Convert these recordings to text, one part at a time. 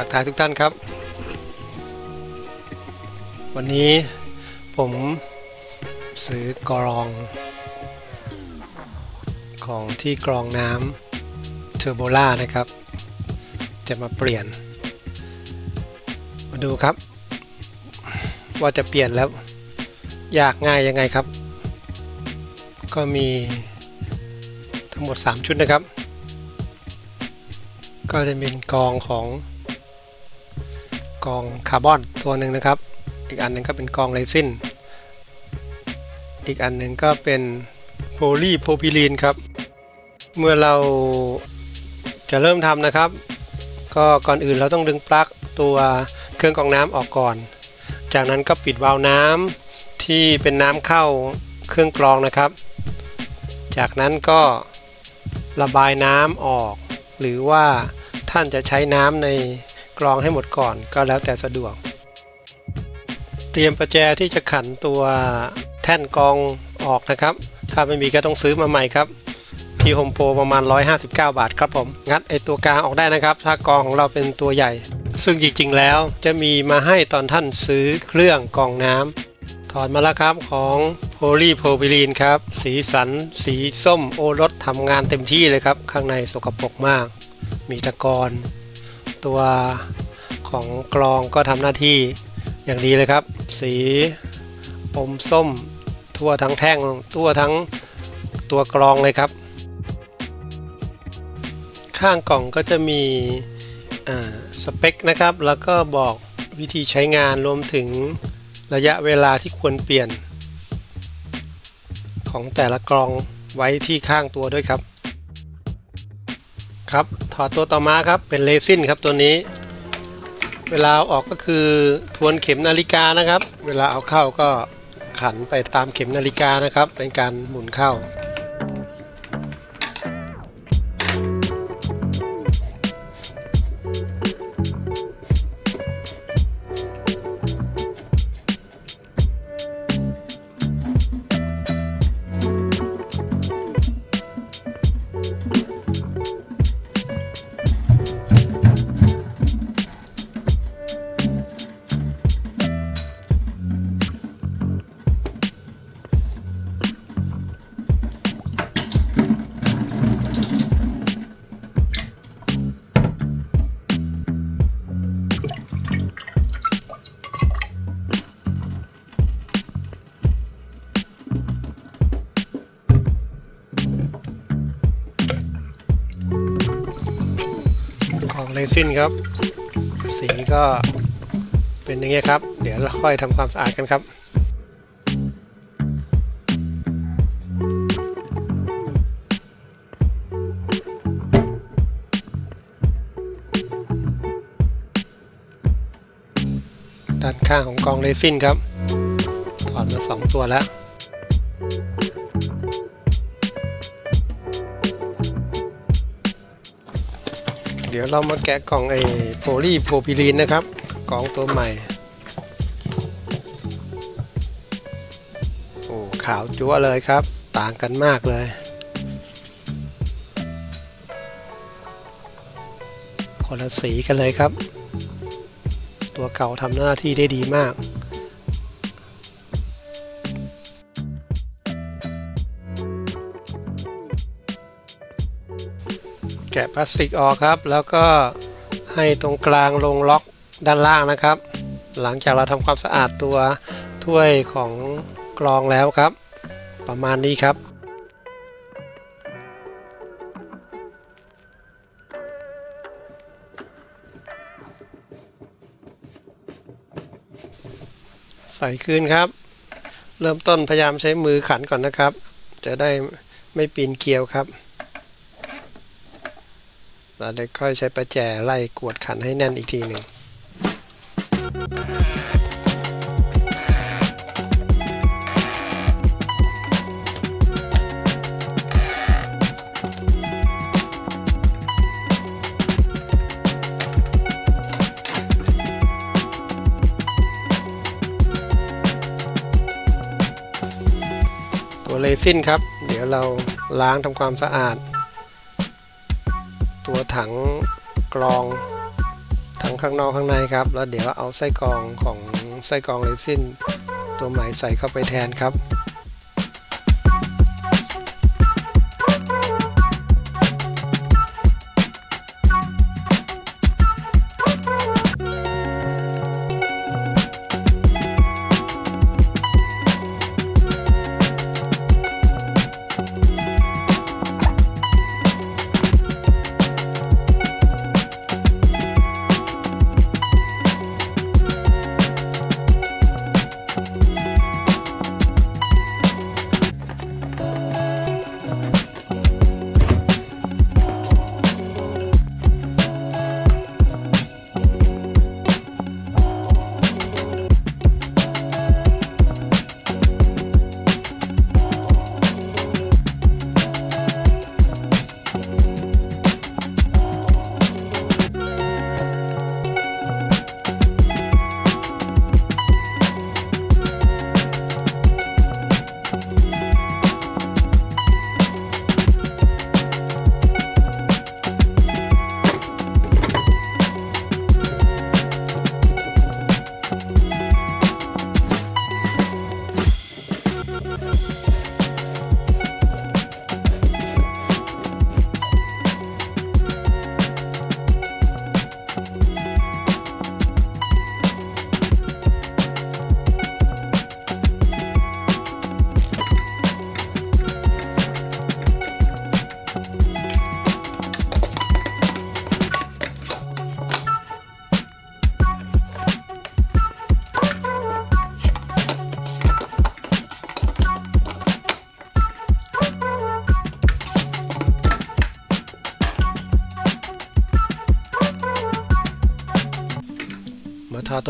ทักทายทุกท่านครับ วันนี้ผมซื้อกรอง ของที่กรองน้ำเทอร์โบล่านะครับ จะมาเปลี่ยน มาดูครับ ว่าจะเปลี่ยนแล้ว ยากง่ายยังไงครับ ก็มีทั้งหมด 3 ชุดนะครับ ก็จะเป็นกองของ กองคาร์บอนตัวหนึ่งนะครับ อีกอันหนึ่งก็เป็นกองเรซินอีกอันหนึ่งก็เป็นโพลีโพรพิลีนครับ เมื่อเราจะเริ่มทำนะครับ ก็ก่อนอื่นเราต้องดึงปลั๊กตัวเครื่องกรองน้ำออกก่อน จากนั้นก็ปิดวาล์วน้ำที่เป็นน้ำเข้าเครื่องกรองนะครับ จากนั้นก็ระบายน้ำออก หรือว่าท่านจะใช้น้ำใน กรองให้หมดก่อนก็แล้วแต่สะดวก เตรียมประแจที่จะขันตัวแท่นกรองออกนะครับ ถ้าไม่มีก็ต้องซื้อมาใหม่ครับ ที่โฮมโปรประมาณ 159 บาทครับผม งัดไอตัวกลางออกได้นะครับ ถ้ากรองของเราเป็นตัวใหญ่ ซึ่งจริงๆแล้วจะมีมาให้ตอนท่านซื้อเครื่องกรองน้ำถอดมาแล้วครับของโพลีโพรพิลีนครับ สีสัน สีส้มโอรสทำงานเต็มที่เลยครับ ข้างในสกปรกมาก มีตะกอน ตัวของกรองก็ทำหน้าที่อย่างดีเลยครับ สีอมส้ม ทั่วทั้งแท่งทั่วทั้งตัวกรองเลยครับ ข้างกล่องก็จะมีสเปคนะครับ แล้วก็บอกวิธีใช้งานรวมถึงระยะเวลาที่ควรเปลี่ยน ของแต่ละกรองไว้ที่ข้างตัวด้วยครับ ครับ อดตัวต่อมาครับเป็นเลซินครับตัวนี้ เวลาเอาออกก็คือทวนเข็มนาฬิกานะครับ เวลาเอาเข้าก็ขันไปตามเข็มนาฬิกานะครับ เป็นการหมุนเข้า ของเรซินครับ สีก็เป็นอย่างเงี้ยครับ เดี๋ยวเราค่อยทำความสะอาดกันครับด้านข้างของกองเรซินครับ ถอดมาสองตัวแล้ว ดี๋ยวเรามาแกะกล่องไอ้โพลีโพรพิลีนนะครับกล่องตัวใหม่ โอ้ขาวจั๊วเลยครับ ต่างกันมากเลย คนละสีกันเลยครับ ตัวเก่าทำหน้าที่ได้ดีมาก กะพลาสติกออกครับ แล้วก็ให้ตรงกลางลงล็อกด้านล่างนะครับ หลังจากเราทำความสะอาดตัวถ้วยของกรองแล้วครับ ประมาณนี้ครับใส่คืนครับ เริ่มต้นพยายามใช้มือขันก่อนนะครับ จะได้ไม่ปีนเกลียวครับ เราได้ค่อยใช้ประแจไล่กวดขันให้แน่นอีกทีหนึ่งตัวเลซินครับ เดี๋ยวเราล้างทำความสะอาด ตัวถังกรองทั้งข้างนอกข้างในครับ แล้วเดี๋ยวเอาไส้กรองของไส้กรองเรซินตัวใหม่ใส่เข้าไปแทนครับ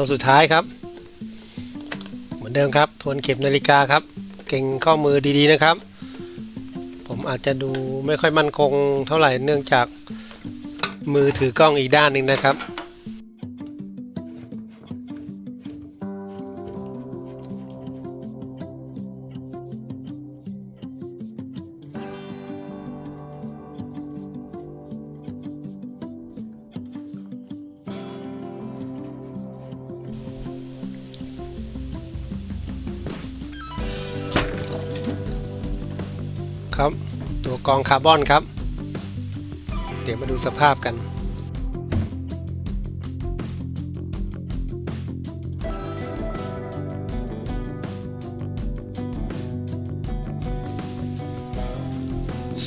ตัวสุดท้ายครับ เหมือนเดิมครับทวนเข็มนาฬิกาครับ เก่งข้อมือดีๆนะครับ ผมอาจจะดูไม่ค่อยมั่นคงเท่าไหร่เนื่องจากมือถือกล้องอีกด้านหนึ่งนะครับ ครับ ตัวกองคาร์บอนครับ เดี๋ยวมาดูสภาพกัน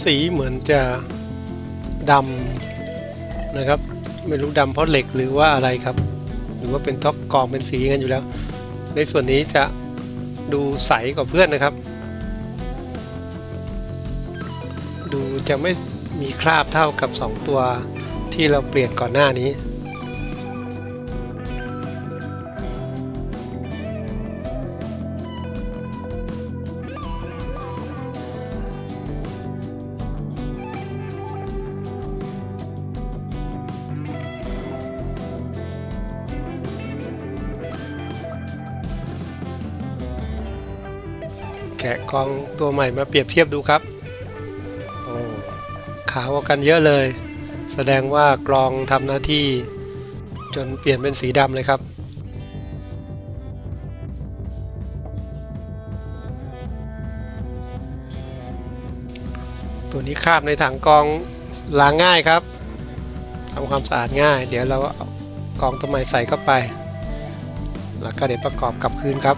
สีเหมือนจะดำนะครับ ไม่รู้ดำเพราะเหล็กหรือว่าอะไรครับ หรือว่าเป็นท็อกกองเป็นสีกันอยู่แล้ว ในส่วนนี้จะดูใสกว่าเพื่อนนะครับ จะไม่มีคราบเท่ากับ 2 ตัวที่เราเปลี่ยนก่อนหน้านี้แกะกองตัวใหม่มาเปรียบเทียบดูครับ ขาวกันเยอะเลย แสดงว่ากรองทำหน้าที่จนเปลี่ยนเป็นสีดำเลยครับ ตัวนี้คาบในถังกรองล้างง่ายครับทำความสะอาดง่าย เดี๋ยวเราเอากรองตัวใหม่ใส่เข้าไป แล้วก็เดี๋ยวประกอบกลับคืนครับ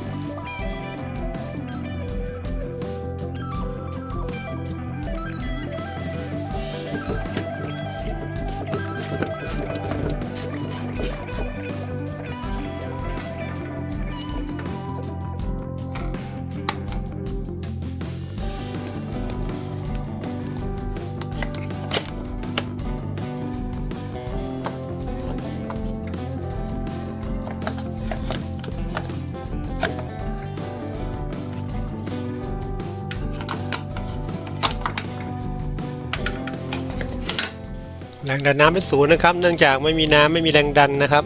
รงดันน้ำเป็นศูนย์นะครับ เนื่องจากไม่มีน้ำไม่มีแรงดันนะครับ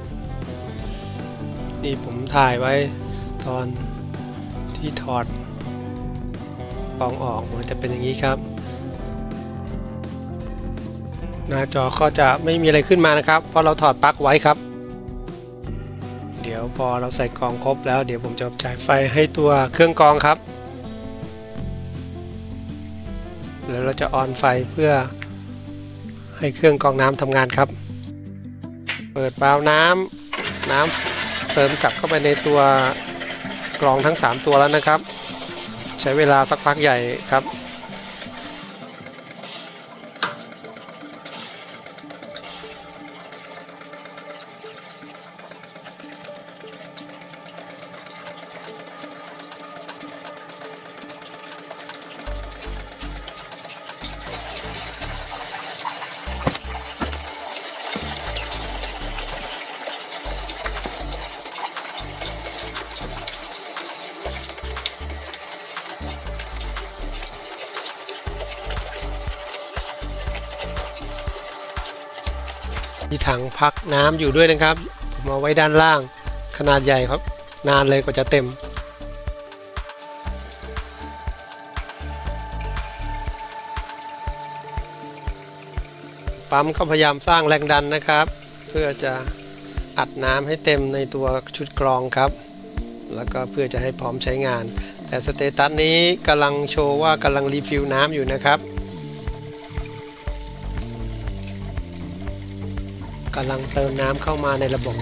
นี่ผมถ่ายไว้ตอนที่ถอดกองออกมันจะเป็นอย่างนี้ครับ หน้าจอก็จะไม่มีอะไรขึ้นมานะครับ เพราะเราถอดปลั๊กไว้ครับ เดี๋ยวพอเราใส่กองครบแล้ว เดี๋ยวผมจะจ่ายไฟให้ตัวเครื่องกองครับ แล้วเราจะออนไฟเพื่อ ให้เครื่องกรองน้ำทำงานครับ เปิดวาล์วน้ำน้ำเติมกลับเข้าไปในตัวกรองทั้ง 3 ตัวแล้วนะครับ ใช้เวลาสักพักใหญ่ครับ งพักน้ำอยู่ด้วยนะครับผมเอาไว้ด้านล่างขนาดใหญ่ครับ นานเลยกว่าจะเต็ม ปั๊มก็พยายามสร้างแรงดันนะครับ เพื่อจะอัดน้ำให้เต็มในตัวชุดกรองครับ แล้วก็เพื่อจะให้พร้อมใช้งาน แต่สเตตัสนี้กำลังโชว์ว่ากำลังรีฟิลน้ำอยู่นะครับ กำลังเติมน้ำเข้ามาในระบบ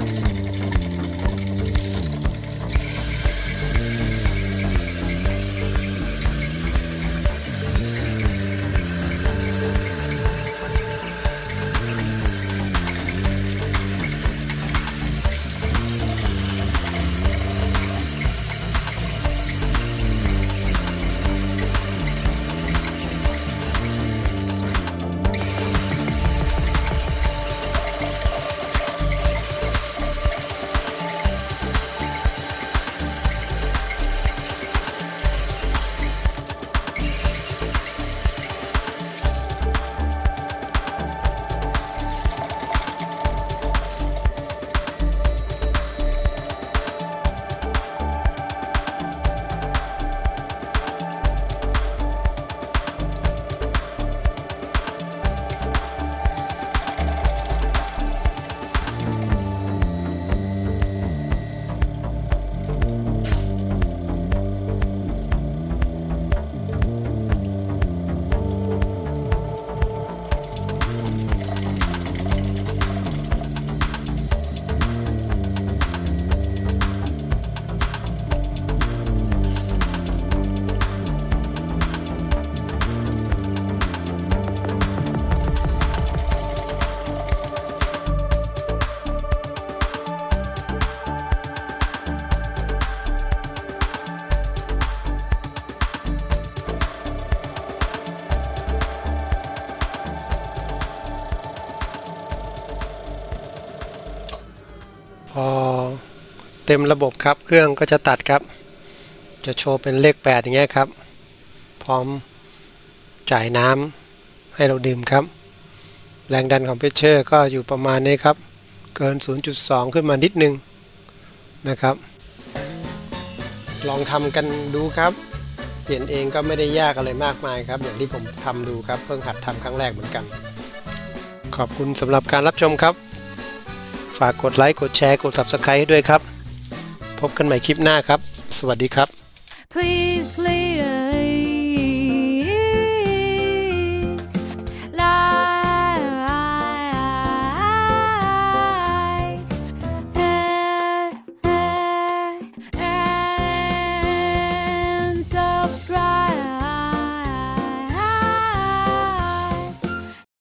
เต็มระบบครับเครื่องก็จะตัดครับ จะโชว์เป็นเลข 8 อย่างเงี้ยครับ พร้อมจ่ายน้ำให้เราดื่มครับ แรงดันของเพชเชอร์ก็อยู่ประมาณนี้ครับ เกิน 0.2 ขึ้นมานิดนึงนะครับ ลองทำกันดูครับ เปลี่ยนเองก็ไม่ได้ยากอะไรมากมายครับ อย่างที่ผมทำดูครับ เพิ่งหัดทำครั้งแรกเหมือนกัน ขอบคุณสำหรับการรับชมครับ ฝากกดไลค์ กดแชร์ กด Subscribe ให้ด้วยครับ พบกันใหม่คลิปหน้าครับ สวัสดีครับ Please, please.